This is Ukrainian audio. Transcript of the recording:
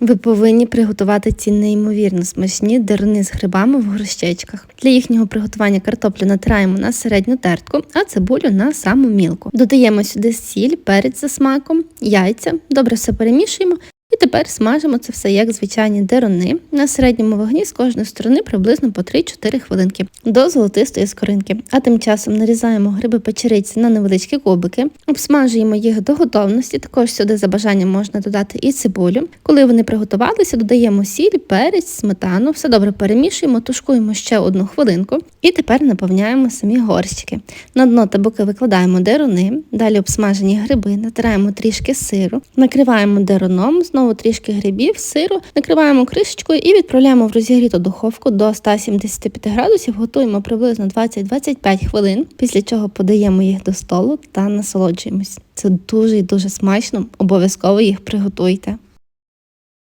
Ви повинні приготувати ці неймовірно смачні деруни з грибами в горщечках. Для їхнього приготування картоплю натираємо на середню тертку, а цибулю на саму мілку. Додаємо сюди сіль, перець за смаком, яйця, добре все перемішуємо. Тепер смажимо це все як звичайні деруни на середньому вогні з кожної сторони приблизно по 3-4 хвилинки до золотистої скоринки. А тим часом нарізаємо гриби печериці на невеличкі кубики, обсмажуємо їх до готовності. Також сюди за бажанням можна додати і цибулю. Коли вони приготувалися, додаємо сіль, перець, сметану, все добре перемішуємо, тушкуємо ще одну хвилинку. І тепер наповняємо самі горщики. На дно та боки викладаємо деруни, далі обсмажені гриби, натираємо трішки сиру, накриваємо деруном, знову трішки грибів, сиру, накриваємо кришечкою і відправляємо в розігріту духовку до 175 градусів, готуємо приблизно 20-25 хвилин, після чого подаємо їх до столу та насолоджуємось. Це дуже і дуже смачно, обов'язково їх приготуйте.